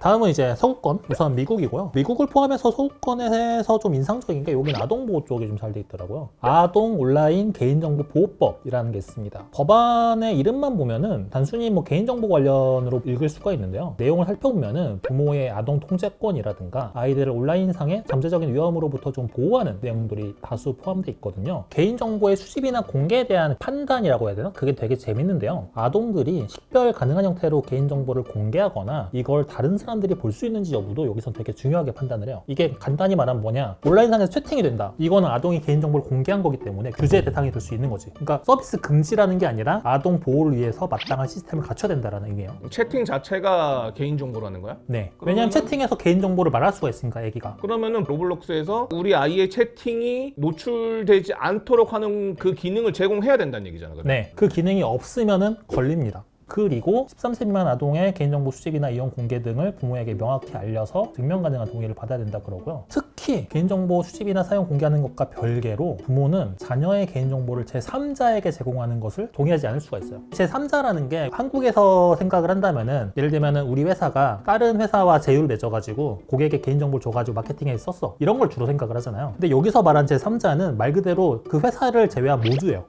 다음은 이제 서구권, 우선 미국이고요. 미국을 포함해서 서구권에서 좀 인상적인 게 여기는 아동보호 쪽이 좀 잘 돼 있더라고요. 아동 온라인 개인정보 보호법이라는 게 있습니다. 법안의 이름만 보면은 단순히 뭐 개인정보 관련으로 읽을 수가 있는데요. 내용을 살펴보면은 부모의 아동 통제권이라든가 아이들을 온라인상의 잠재적인 위험으로부터 좀 보호하는 내용들이 다수 포함되어 있거든요. 개인정보의 수집이나 공개에 대한 판단이라고 해야 되나? 그게 되게 재밌는데요. 아동들이 식별 가능한 형태로 개인정보를 공개하거나 이걸 다른 사람 들이 볼 수 있는지 여부도 여기서 되게 중요하게 판단을 해요. 이게 간단히 말하면 뭐냐? 온라인상에서 채팅이 된다. 이거는 아동이 개인정보를 공개한 거기 때문에 규제 대상이 될 수 있는 거지. 그러니까 서비스 금지라는 게 아니라 아동 보호를 위해서 마땅한 시스템을 갖춰야 된다라는 의미예요. 채팅 자체가 개인정보라는 거야? 네. 왜냐하면 채팅에서 개인정보를 말할 수가 있으니까 애기가. 그러면은 로블록스에서 우리 아이의 채팅이 노출되지 않도록 하는 그 기능을 제공해야 된다는 얘기잖아. 그러면. 네. 그 기능이 없으면은 걸립니다. 그리고 13세 미만 아동의 개인정보 수집이나 이용 공개 등을 부모에게 명확히 알려서 증명 가능한 동의를 받아야 된다 그러고요. 특히 개인정보 수집이나 사용 공개하는 것과 별개로 부모는 자녀의 개인정보를 제3자에게 제공하는 것을 동의하지 않을 수가 있어요. 제3자라는 게 한국에서 생각을 한다면은 예를 들면은 우리 회사가 다른 회사와 제휴를 맺어가지고 고객의 개인정보를 줘가지고 마케팅에 썼어. 이런 걸 주로 생각을 하잖아요. 근데 여기서 말한 제3자는 말 그대로 그 회사를 제외한 모두예요.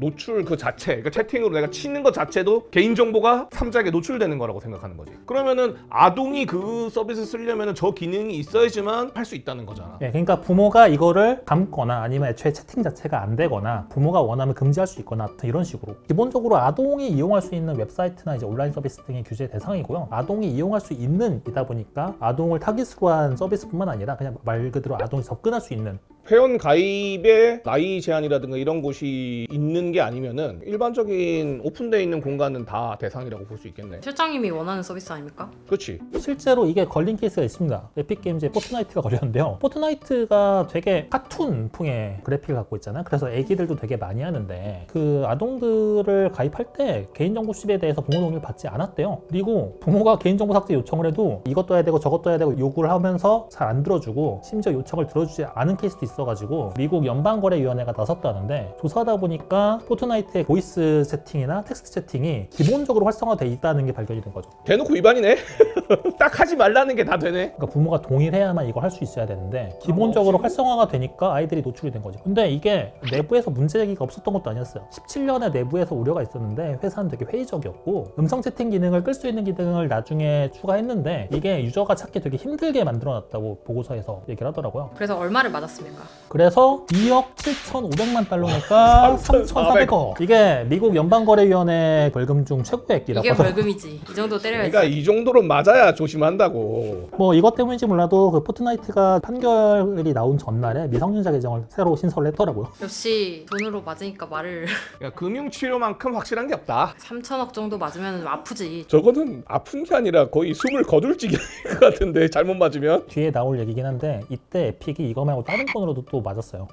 노출 그 자체, 그러니까 채팅으로 내가 치는 것 자체도 개인정보가 삼자에게 노출되는 거라고 생각하는 거지. 그러면은 아동이 그 서비스 쓰려면은 저 기능이 있어야지만 할 수 있다는 거잖아. 예, 그러니까 부모가 이거를 담거나 아니면 애초에 채팅 자체가 안 되거나 부모가 원하면 금지할 수 있거나 이런 식으로 기본적으로 아동이 이용할 수 있는 웹사이트나 이제 온라인 서비스 등이 규제 대상이고요. 아동이 이용할 수 있는 이다 보니까 아동을 타깃으로 한 서비스뿐만 아니라 그냥 말 그대로 아동이 접근할 수 있는 회원 가입에 나이 제한이라든가 이런 곳이 있는 게 아니면은 일반적인 오픈되어 있는 공간은 다 대상이라고 볼 수 있겠네. 실장님이 원하는 서비스 아닙니까? 그렇지. 실제로 이게 걸린 케이스가 있습니다. 에픽게임즈의 포트나이트가 걸렸는데요. 포트나이트가 되게 카툰풍의 그래픽을 갖고 있잖아요. 그래서 애기들도 되게 많이 하는데 그 아동들을 가입할 때 개인정보 수집에 대해서 부모 동의를 받지 않았대요. 그리고 부모가 개인정보 삭제 요청을 해도 이것도 해야 되고 저것도 해야 되고 요구를 하면서 잘 안 들어주고 심지어 요청을 들어주지 않은 케이스도 있어 가지고 미국 연방거래위원회가 나섰다는데 조사하다 보니까 포트나이트의 보이스 채팅이나 텍스트 채팅이 기본적으로 활성화돼 있다는 게 발견이 된 거죠. 대놓고 위반이네. 딱 하지 말라는 게 다 되네. 그러니까 부모가 동의를 해야만 이걸 할 수 있어야 되는데 기본적으로 활성화가 되니까 아이들이 노출이 된 거지. 근데 이게 내부에서 문제 제기가 없었던 것도 아니었어요. 17년에 내부에서 우려가 있었는데 회사는 되게 회의적이었고 음성 채팅 기능을 끌 수 있는 기능을 나중에 추가했는데 이게 유저가 찾기 되게 힘들게 만들어놨다고 보고서에서 얘기를 하더라고요. 그래서 얼마를 맞았습니까? 그래서 2억 7,500만 달러니까 3,400억. 이게 미국 연방거래위원회 벌금 중 최고액이라고 이게 하더라고요. 벌금이지. 이 정도 때려야지. 그러니까 이 정도로 맞아야 조심한다고. 뭐 이것 때문인지 몰라도 그 포트나이트가 판결이 나온 전날에 미성년자 계정을 새로 신설을 했더라고요. 역시 돈으로 맞으니까 말을 야, 금융 치료만큼 확실한 게 없다. 3천억 정도 맞으면 아프지. 저거는 아픈 게 아니라 거의 숨을 거둘 지경일 것 같은데 잘못 맞으면. 뒤에 나올 얘기긴 한데 이때 에픽이 이거 말고 다른 건으로 도 또 맞았어요.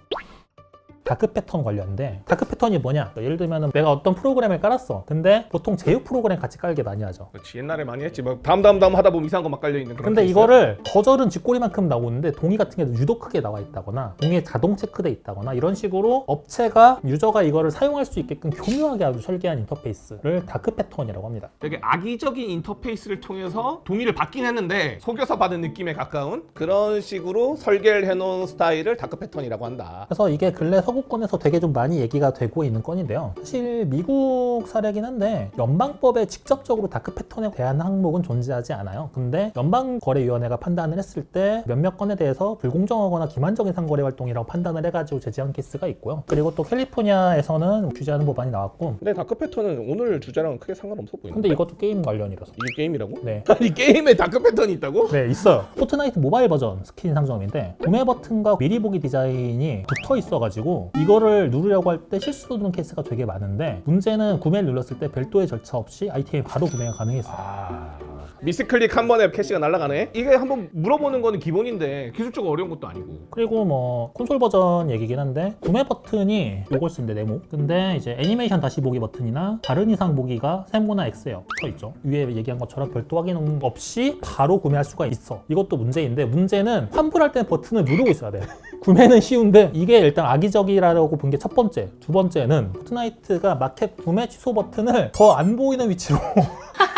다크 패턴 관련인데 다크 패턴이 뭐냐? 예를 들면 내가 어떤 프로그램을 깔았어. 근데 보통 제휴 프로그램 같이 깔게 많이 하죠. 그렇지 옛날에 많이 했지. 뭐 다음 다음 다음 하다 보면 이상한 거 막 깔려 있는 그런. 근데. 이거를 거절은 쥐꼬리만큼 나오는데 동의 같은 게 유독 크게 나와 있다거나 동의에 자동 체크돼 있다거나 이런 식으로 업체가 유저가 이거를 사용할 수 있게끔 교묘하게 아주 설계한 인터페이스를 다크 패턴이라고 합니다. 되게 악의적인 인터페이스를 통해서 동의를 받긴 했는데 속여서 받은 느낌에 가까운 그런 식으로 설계를 해놓은 스타일을 다크 패턴이라고 한다. 그래서 이게 근래 서 구권에서 되게 좀 많이 얘기가 되고 있는 건인데요. 사실 미국 사례긴 한데 연방법에 직접적으로 다크 패턴에 대한 항목은 존재하지 않아요. 근데 연방거래위원회가 판단을 했을 때 몇몇 건에 대해서 불공정하거나 기만적인 상거래 활동이라고 판단을 해가지고 제지한 케이스가 있고요. 그리고 또 캘리포니아에서는 규제하는 법안이 나왔고 근데 다크 패턴은 오늘 주제랑은 크게 상관없어 보이는데. 근데 이것도 게임 관련이라서 이게 게임이라고? 네. 아니 게임에 다크 패턴이 있다고? 네, 있어요. 포트나이트 모바일 버전 스킨 상점인데 구매 버튼과 미리 보기 디자인이 붙어 있어가지고 이거를 누르려고 할 때 실수로 누르는 케이스가 되게 많은데 문제는 구매를 눌렀을 때 별도의 절차 없이 아이템이 바로 구매가 가능했어요. 아 미스클릭 한 번에 캐시가 날아가네. 이게 한번 물어보는 거는 기본인데 기술적으로 어려운 것도 아니고. 그리고 뭐 콘솔 버전 얘기긴 한데 구매 버튼이 요걸 쓰는데 네모. 근데 이제 애니메이션 다시 보기 버튼이나 다른 이상 보기가 세모나 X에 붙어 있죠. 위에 얘기한 것처럼 별도 확인 없이 바로 구매할 수가 있어. 이것도 문제인데 문제는 환불할 때 버튼을 누르고 있어야 돼. 구매는 쉬운데 이게 일단 악의적이라고 본 게 첫 번째. 두 번째는 포트나이트가 마켓 구매 취소 버튼을 더 안 보이는 위치로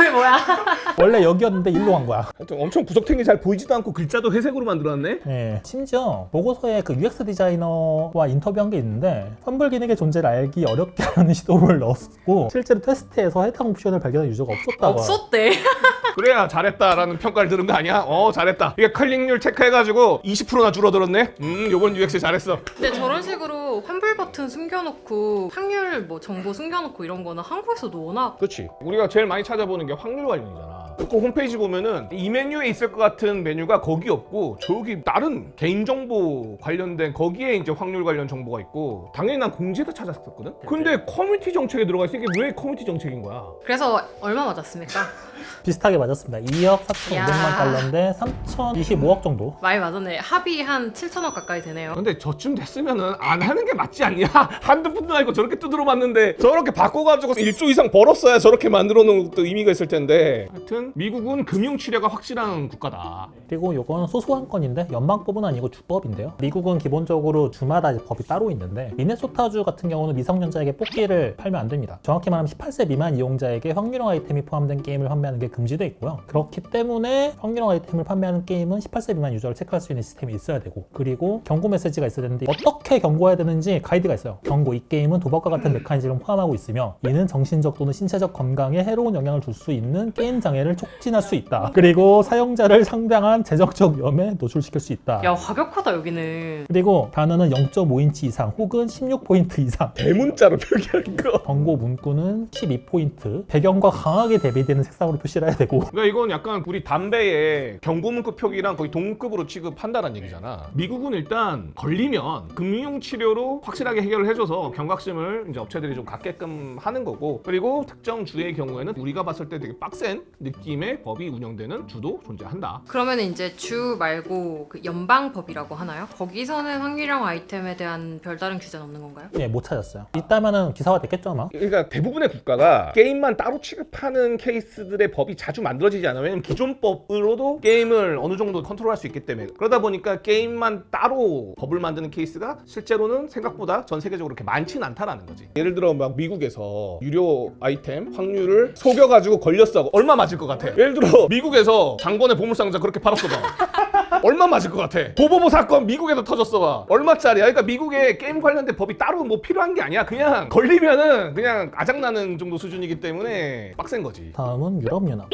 저게 뭐야? 원래 여기였는데 일로 간 거야. 하여튼 엄청 구석탱이 잘 보이지도 않고 글자도 회색으로 만들어놨네. 예, 심지어 보고서에 그 UX 디자이너와 인터뷰한 게 있는데 선불 기능의 존재를 알기 어렵게 하는 시도를 넣었고 실제로 테스트에서 해당 옵션을 발견한 유저가 없었다고. 없었대. 그래야 잘했다라는 평가를 들은 거 아니야? 어 잘했다. 이게 클릭률 체크해가지고 20%나 줄어들었네. 음 요번 UX 잘했어. 근데 저런 식으로 환불 버튼 숨겨놓고 확률 뭐 정보 숨겨놓고 이런 거는 한국에서도 워낙 그렇지. 우리가 제일 많이 찾아보는 게 확률 관련이잖아. 그 홈페이지 보면은 이 메뉴에 있을 것 같은 메뉴가 거기 없고 저기 다른 개인정보 관련된 거기에 이제 확률 관련 정보가 있고 당연히 난 공지에다 찾았었거든. 근데 커뮤니티 정책에 들어가 있으니까 이게 왜 커뮤니티 정책인 거야? 그래서 얼마 맞았습니까? 비슷하게 맞았습니다. 2억 4,500만 야. 달러인데 3,025억 정도. 많이 맞았네. 합이 한 7천억 가까이 되네요. 근데 저쯤 됐으면은 안 하는 게 맞지 않냐? 한두 푼도 아니고 저렇게 두드려 맞는데 저렇게 바꿔가지고 1조 이상 벌었어야 저렇게 만들어 놓은 것도 의미가 있을 텐데 하여튼 미국은 금융 치료가 확실한 국가다. 그리고 요건 소소한 건인데 연방법은 아니고 주법인데요. 미국은 기본적으로 주마다 법이 따로 있는데 미네소타주 같은 경우는 미성년자에게 뽑기를 팔면 안 됩니다. 정확히 말하면 18세 미만 이용자에게 확률형 아이템이 포함된 게임을 판매하는 게 금지돼 있고요. 그렇기 때문에 확률형 아이템을 판매하는 게임은 18세 미만 유저를 체크할 수 있는 시스템이 있어야 되고 그리고 경고 메시지가 있어야 되는데 어떻게 경고해야 되는지 가이드가 있어요. 경고 이 게임은 도박과 같은 메커니즘을 포함하고 있으며 이는 정신적 또는 신체적 건강에 해로운 영향을 줄 수 있는 게임 장애를 촉진할 수 있다. 그리고 사용자를 상당한 재정적 위험에 노출시킬 수 있다. 야 과격하다 여기는. 그리고 단어는 0.5인치 이상 혹은 16포인트 이상 대문자로 표기한 거. 경고 문구는 12포인트 배경과 강하게 대비되는 색상으로 표시를 해야 되고 그러니까 이건 약간 우리 담배의 경고 문구 표기랑 거의 동급으로 취급한다는 얘기잖아. 미국은 일단 걸리면 금융 치료로 확실하게 해결을 해줘서 경각심을 이제 업체들이 좀 갖게끔 하는 거고 그리고 특정 주의 경우에는 우리가 봤을 때 되게 빡센 느낌 의 법이 운영되는 주도 존재한다. 그러면 이제 주 말고 그 연방법이라고 하나요? 거기서는 확률형 아이템에 대한 별다른 규제는 없는 건가요? 예, 못 찾았어요. 있다면은 기사화 됐겠죠 아마. 그러니까 대부분의 국가가 게임만 따로 취급하는 케이스들의 법이 자주 만들어지지 않아요. 왜냐면 기존 법으로도 게임을 어느 정도 컨트롤할 수 있기 때문에 그러다 보니까 게임만 따로 법을 만드는 케이스가 실제로는 생각보다 전 세계적으로 그렇게 많지는 않다라는 거지. 예를 들어 막 미국에서 유료 아이템 확률을 속여가지고 걸렸어. 얼마 맞을 것 같아? 예를 들어 미국에서 장본의 보물상자 그렇게 팔았어 봐. 얼마 맞을 것 같아? 보보보 사건 미국에서 터졌어 봐. 얼마짜리야? 그러니까 미국에 게임 관련된 법이 따로 뭐 필요한 게 아니야. 그냥 걸리면은 그냥 아작나는 정도 수준이기 때문에 빡센 거지. 다음은 유럽연합.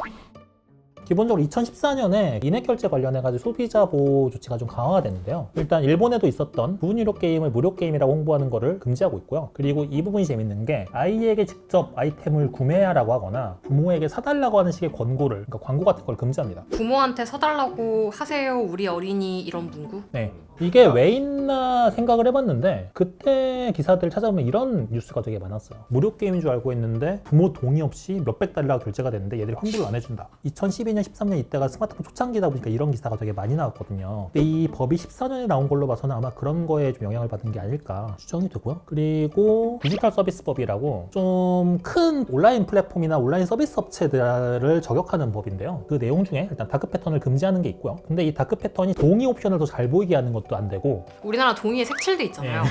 기본적으로 2014년에 인액 결제 관련해가지고 소비자 보호 조치가 좀 강화가 됐는데요. 일단 일본에도 있었던 부분 유료 게임을 무료 게임이라고 홍보하는 거를 금지하고 있고요. 그리고 이 부분이 재밌는 게 아이에게 직접 아이템을 구매하라고 하거나 부모에게 사달라고 하는 식의 권고를, 그러니까 광고 같은 걸 금지합니다. 부모한테 사달라고 하세요 우리 어린이 이런 문구? 네. 이게 왜 있나 생각을 해봤는데 그때 기사들 찾아보면 이런 뉴스가 되게 많았어요. 무료 게임인 줄 알고 있는데 부모 동의 없이 몇백 달러가 결제가 됐는데 얘들이 환불을 안 해준다. 2012 년, 13년 이때가 스마트폰 초창기다 보니까 이런 기사가 되게 많이 나왔거든요. 근데 이 법이 14년에 나온 걸로 봐서는 아마 그런 거에 좀 영향을 받은 게 아닐까 추정이 되고요. 그리고 디지털 서비스법이라고 좀 큰 온라인 플랫폼이나 온라인 서비스 업체들을 저격하는 법인데요. 그 내용 중에 일단 다크 패턴을 금지하는 게 있고요. 근데 이 다크 패턴이 동의 옵션을 더 잘 보이게 하는 것도 안 되고 우리나라 동의에 색칠돼 있잖아요.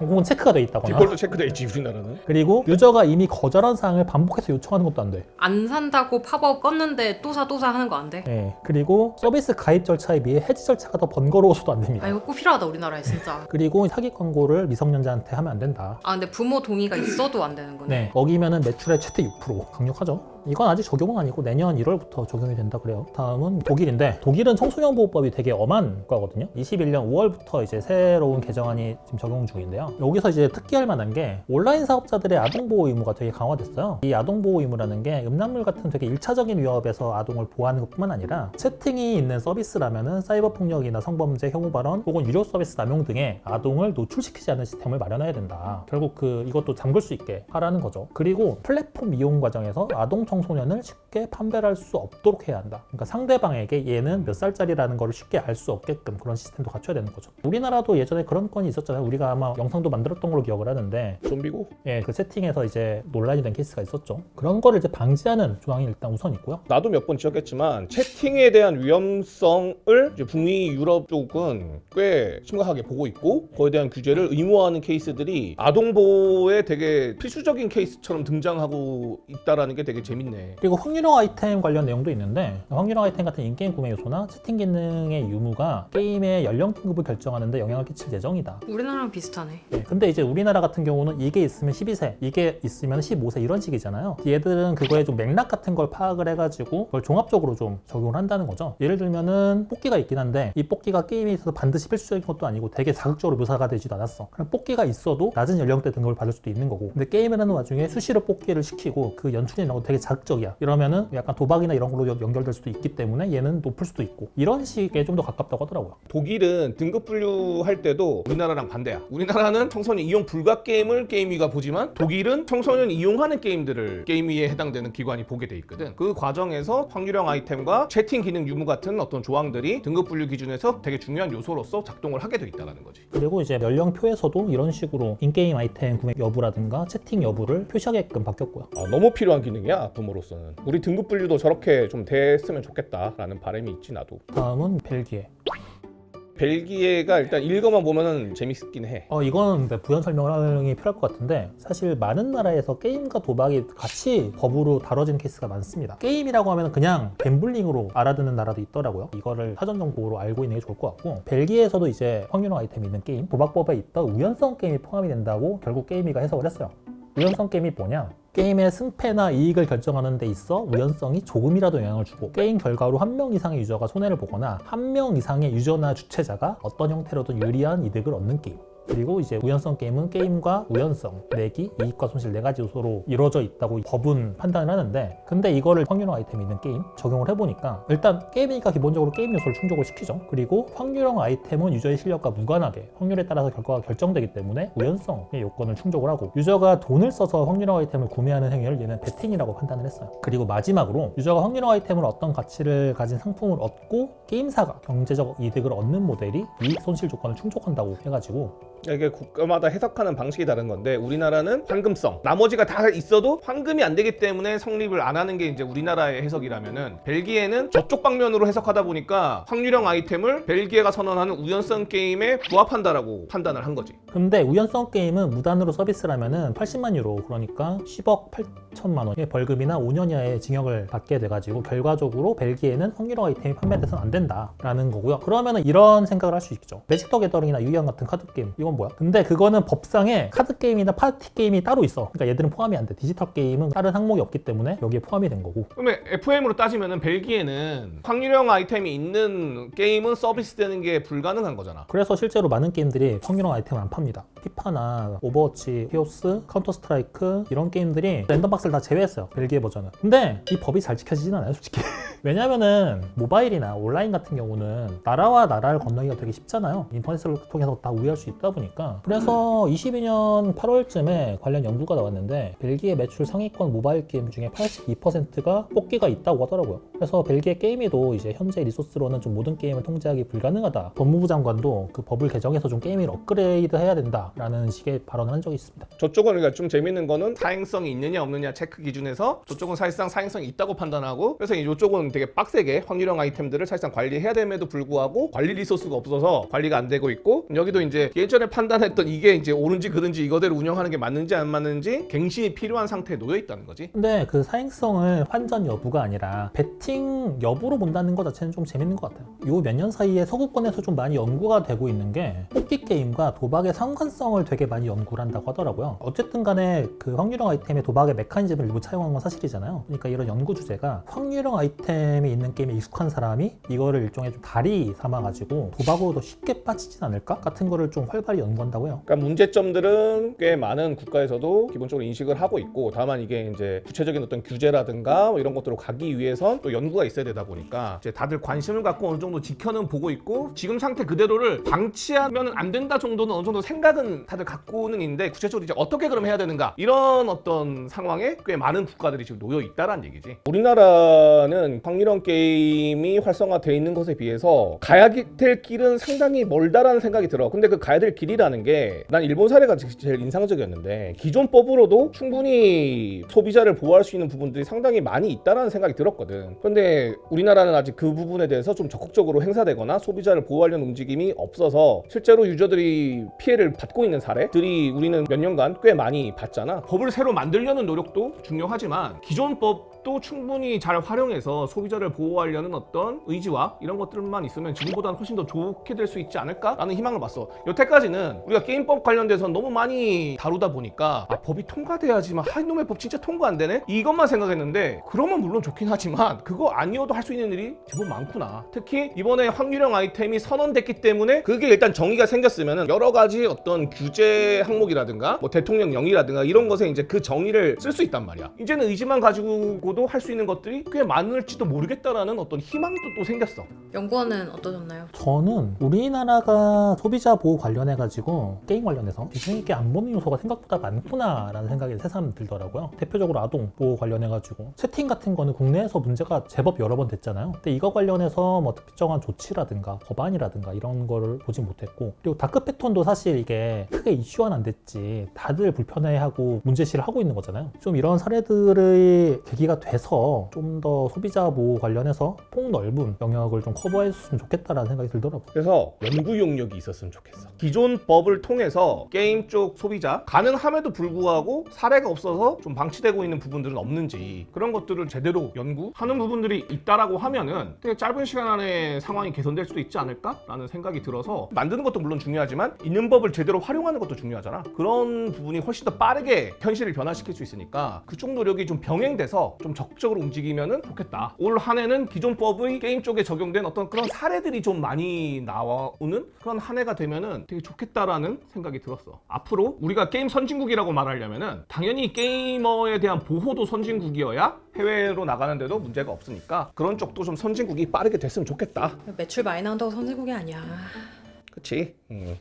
혹은 체크가 돼 있다거나 디폴트 체크돼 있지 우리나라는. 그리고 유저가 이미 거절한 사항을 반복해서 요청하는 것도 안 돼. 안 산다고 팝업 껐는데 또 사 또 사 하는 거 안 돼? 예. 그리고 서비스 가입 절차에 비해 해지 절차가 더 번거로워서도 안 됩니다. 아 이거 꼭 필요하다 우리나라에 진짜. 그리고 사기 광고를 미성년자한테 하면 안 된다. 아 근데 부모 동의가 있어도 안 되는 거네. 네. 어기면은 매출의 최대 6% 강력하죠. 이건 아직 적용은 아니고 내년 1월부터 적용이 된다 그래요. 다음은 독일인데 독일은 청소년 보호법이 되게 엄한 거거든요. 21년 5월부터 이제 새로운 개정안이 지금 적용 중인데요. 여기서 이제 특기할 만한 게 온라인 사업자들의 아동 보호 의무가 되게 강화됐어요. 이 아동 보호 의무라는 게 음란물 같은 되게 일차적인 위협에서 아동을 보호하는 것뿐만 아니라 채팅이 있는 서비스라면은 사이버 폭력이나 성범죄, 혐오 발언 혹은 유료 서비스 남용 등의 아동을 노출시키지 않는 시스템을 마련해야 된다. 결국 그 이것도 잠글 수 있게 하라는 거죠. 그리고 플랫폼 이용 과정에서 아동 청소년을 쉽게 판별할 수 없도록 해야 한다. 그러니까 상대방에게 얘는 몇 살짜리라는 걸 쉽게 알 수 없게끔 그런 시스템도 갖춰야 되는 거죠. 우리나라도 예전에 그런 건이 있었잖아요. 우리가 아마 영상 영상도 만들었던 걸로 기억을 하는데 좀비고 예, 그 채팅에서 이제 논란이 된 케이스가 있었죠. 그런 거를 이제 방지하는 조항이 일단 우선 있고요. 나도 몇 번 지적했지만 채팅에 대한 위험성을 이제 북미 유럽 쪽은 꽤 심각하게 보고 있고 그에 대한 규제를 의무화하는 케이스들이 아동보호에 되게 필수적인 케이스처럼 등장하고 있다라는 게 되게 재밌 네. 그리고 확률형 아이템 관련 내용도 있는데 확률형 아이템 같은 인게임 구매 요소나 채팅 기능의 유무가 게임의 연령 등급을 결정하는 데 영향을 끼칠 예정이다. 우리나라랑 비슷하네. 예, 근데 이제 우리나라 같은 경우는 이게 있으면 12세, 이게 있으면 15세 이런 식이잖아요. 얘들은 그거에 좀 맥락 같은 걸 파악을 해가지고 그걸 종합적으로 좀 적용을 한다는 거죠. 예를 들면은 뽑기가 있긴 한데 이 뽑기가 게임에 있어서 반드시 필수적인 것도 아니고 되게 자극적으로 묘사가 되지도 않았어. 그럼 뽑기가 있어도 낮은 연령대 등급을 받을 수도 있는 거고. 근데 게임을 하는 와중에 수시로 뽑기를 시키고 그 연출이 나고 되게 자극적이야. 이러면은 약간 도박이나 이런 걸로 연- 연결될 수도 있기 때문에 얘는 높을 수도 있고 이런 식에 좀 더 가깝다고 하더라고요. 독일은 등급 분류할 때도 우리나라랑 반대야. 우리나라는 청소년 이용 불가 게임을 게임위가 보지만 독일은 청소년 이용하는 게임들을 게임위에 해당되는 기관이 보게 돼 있거든. 그 과정에서 확률형 아이템과 채팅 기능 유무 같은 어떤 조항들이 등급 분류 기준에서 되게 중요한 요소로서 작동을 하게 돼 있다는 거지. 그리고 이제 연령표에서도 이런 식으로 인게임 아이템 구매 여부라든가 채팅 여부를 표시하게끔 바뀌었고요. 아, 너무 필요한 기능이야 부모로서는. 우리 등급 분류도 저렇게 좀 됐으면 좋겠다라는 바람이 있지 나도. 다음은 벨기에. 벨기에가 일단 읽어만 보면은 재밌긴 해. 어 이건 근데 부연 설명이 필요할 것 같은데 사실 많은 나라에서 게임과 도박이 같이 법으로 다뤄지는 케이스가 많습니다. 게임이라고 하면 그냥 갬블링으로 알아듣는 나라도 있더라고요. 이거를 사전 정보로 알고 있는 게 좋을 것 같고 벨기에에서도 이제 확률형 아이템이 있는 게임, 도박법에 있던 우연성 게임이 포함이 된다고 결국 게임이가 해석을 했어요. 우연성 게임이 뭐냐? 게임의 승패나 이익을 결정하는 데 있어 우연성이 조금이라도 영향을 주고 게임 결과로 한 명 이상의 유저가 손해를 보거나 한 명 이상의 유저나 주최자가 어떤 형태로든 유리한 이득을 얻는 게임. 그리고 이제 우연성 게임은 게임과 우연성, 내기, 이익과 손실 네 가지 요소로 이루어져 있다고 법은 판단을 하는데 근데 이거를 확률형 아이템이 있는 게임 적용을 해보니까 일단 게임이니까 기본적으로 게임 요소를 충족을 시키죠. 그리고 확률형 아이템은 유저의 실력과 무관하게 확률에 따라서 결과가 결정되기 때문에 우연성의 요건을 충족을 하고 유저가 돈을 써서 확률형 아이템을 구매하는 행위를 얘는 베팅이라고 판단을 했어요. 그리고 마지막으로 유저가 확률형 아이템을 어떤 가치를 가진 상품을 얻고 게임사가 경제적 이득을 얻는 모델이 이익 손실 조건을 충족한다고 해가지고 이게 국가마다 해석하는 방식이 다른 건데 우리나라는 황금성 나머지가 다 있어도 황금이 안 되기 때문에 성립을 안 하는 게 이제 우리나라의 해석이라면은 벨기에는 저쪽 방면으로 해석하다 보니까 확률형 아이템을 벨기에가 선언하는 우연성 게임에 부합한다라고 판단을 한 거지 근데 우연성 게임은 무단으로 서비스를 하면은 80만 유로 그러니까 10억 8천만 원의 벌금이나 5년 이하의 징역을 받게 돼가지고 결과적으로 벨기에는 확률형 아이템이 판매돼서는 안 된다라는 거고요. 그러면은 이런 생각을 할 수 있죠. 매직 더 게더링이나 유희왕 같은 카드 게임 이건 뭐야? 근데 그거는 법상에 카드 게임이나 파티 게임이 따로 있어. 그러니까 얘들은 포함이 안 돼. 디지털 게임은 다른 항목이 없기 때문에 여기에 포함이 된 거고. 그러면 FM으로 따지면은 벨기에는 확률형 아이템이 있는 게임은 서비스되는 게 불가능한 거잖아 그래서 실제로 많은 게임들이 확률형 아이템을 안 팝니다. 피파나 오버워치, 히오스, 카운터 스트라이크 이런 게임들이 랜덤 박스를 다 제외했어요. 벨기에 버전은. 근데 이 법이 잘 지켜지진 않아요, 솔직히. 왜냐면은 모바일이나 온라인 같은 경우는 나라와 나라를 건너기가 되게 쉽잖아요. 인터넷을 통해서 다 우회할 수 있다 보니까. 그래서 22년 8월쯤에 관련 연구가 나왔는데 벨기에 매출 상위권 모바일 게임 중에 82%가 뽑기가 있다고 하더라고요. 그래서 벨기에 게임에도 이제 현재 리소스로는 좀 모든 게임을 통제하기 불가능하다. 법무부 장관도 그 법을 개정해서 좀 게임을 업그레이드 해야 된다라는 식의 발언을 한 적이 있습니다. 저쪽은 그러니까 좀 재밌는 거는 사행성이 있느냐 없느냐 체크 기준에서 저쪽은 사실상 사행성이 있다고 판단하고 그래서 이쪽은 되게 빡세게 확률형 아이템들을 사실상 관리해야 됨에도 불구하고 관리 리소스가 없어서 관리가 안 되고 있고 여기도 이제 예전에 판단했던 이게 이제 옳은지 그른지 이거대로 운영하는 게 맞는지 안 맞는지 갱신이 필요한 상태에 놓여 있다는 거지. 근데 그 사행성을 환전 여부가 아니라 베팅 여부로 본다는 것 자체는 좀 재밌는 것 같아요. 요 몇 년 사이에 서구권에서 좀 많이 연구가 되고 있는 게 뽑기 게임과 도박의 상관성을 되게 많이 연구를 한다고 하더라고요. 어쨌든 간에 그 확률형 아이템의 도박의 메커니즘을 일부 차용한 건 사실이잖아요. 그러니까 이런 연구 주제가 확률형 아이템이 있는 게임에 익숙한 사람이 이거를 일종의 좀 다리 삼아가지고 도박으로 더 쉽게 빠지진 않을까? 같은 거를 좀 활발히 연구한다고 해요. 그러니까 문제점들은 꽤 많은 국가에서도 기본적으로 인식을 하고 있고 다만 이게 이제 구체적인 어떤 규제라든가 뭐 이런 것들로 가기 위해선 또 연구가 있어야 되다 보니까 이제 다들 관심을 갖고 어느 정도 지켜는 보고 있고 지금 상태 그대로를 방치하면 안 된다 정도는 어느 정도 생각은 다들 갖고는 있는데 구체적으로 이제 어떻게 그럼 해야 되는가 이런 어떤 상황에 꽤 많은 국가들이 지금 놓여 있다라는 얘기지. 우리나라는 확률형 게임이 활성화돼 있는 것에 비해서 가야 될 길은 상당히 멀다라는 생각이 들어. 근데 그 가야 될 길이라는 게 난 일본 사례가 제일 인상적이었는데 기존 법으로도 충분히 소비자를 보호할 수 있는 부분들이 상당히 많이 있다라는 생각이 들었거든. 그런데 우리나라는 아직 그 부분에 대해서 좀 적극적으로 행사되거나 소비자를 보호하려는 움직임이 없어서 실제로 유저들이 피해를 받고 있는 사례들이 우리는 몇 년간 꽤 많이 봤잖아. 법을 새로 만들려는 노력도 중요하지만 기존 법도 충분히 잘 활용해서 소비자를 보호하려는 어떤 의지와 이런 것들만 있으면 지금보다는 훨씬 더 좋게 될 수 있지 않을까라는 희망을 봤어. 여태까지는 우리가 게임법 관련돼서 너무 많이 다루다 보니까 아, 법이 통과돼야지만 하 이놈의 법 진짜 통과 안 되네 이것만 생각했는데 그러면 물론 좋긴 하지만 그거 아니어도 할 수 있는 일이 제법 많구나. 특히 이번에 확률형 아이템이 선언됐기 때문에 그게 일단 정의가 생 겼으면 여러 가지 어떤 규제 항목이라든가 뭐 대통령령이라든가 이런 것에 이제 그 정의를 쓸 수 있단 말이야. 이제는 의지만 가지고도 할 수 있는 것들이 꽤 많을지도 모르겠다라는 어떤 희망도 또 생겼어. 연구원은 어떠셨나요? 저는 우리나라가 소비자 보호 관련해 가지고 게임 관련해서 있게 안 보는 요소가 생각보다 많구나라는 생각이 새삼 들더라고요. 대표적으로 아동 보호 관련해 가지고 채팅 같은 거는 국내에서 문제가 제법 여러 번 됐잖아요. 근데 이거 관련해서 뭐 특정한 조치라든가 법안이라든가 이런 거를 보지 못했고 그리고 다크 패턴도 사실 이게 크게 이슈화는 안 됐지 다들 불편해하고 문제시를 하고 있는 거잖아요. 좀 이런 사례들의 계기가 돼서 좀 더 소비자 보호 관련해서 폭넓은 영역을 좀 커버했으면 좋겠다라는 생각이 들더라고요. 그래서 연구 용역이 있었으면 좋겠어. 기존 법을 통해서 게임 쪽 소비자 가능함에도 불구하고 사례가 없어서 좀 방치되고 있는 부분들은 없는지 그런 것들을 제대로 연구하는 부분들이 있다라고 하면은 되게 짧은 시간 안에 상황이 개선될 수도 있지 않을까라는 생각이 들어서 만드는 것도 물론 중요하지만 있는 법을 제대로 활용하는 것도 중요하잖아. 그런 부분이 훨씬 더 빠르게 현실을 변화시킬 수 있으니까 그쪽 노력이 좀 병행돼서 좀 적극적으로 움직이면은 좋겠다. 올 한 해는 기존 법의 게임 쪽에 적용된 어떤 그런 사례들이 좀 많이 나오는 그런 한 해가 되면은 되게 좋겠다라는 생각이 들었어. 앞으로 우리가 게임 선진국이라고 말하려면은 당연히 게이머에 대한 보호도 선진국이어야 해외로 나가는데도 문제가 없으니까 그런 쪽도 좀 선진국이 빠르게 됐으면 좋겠다. 매출 많이 나온다고 선진국이 아니야. 그치? 음.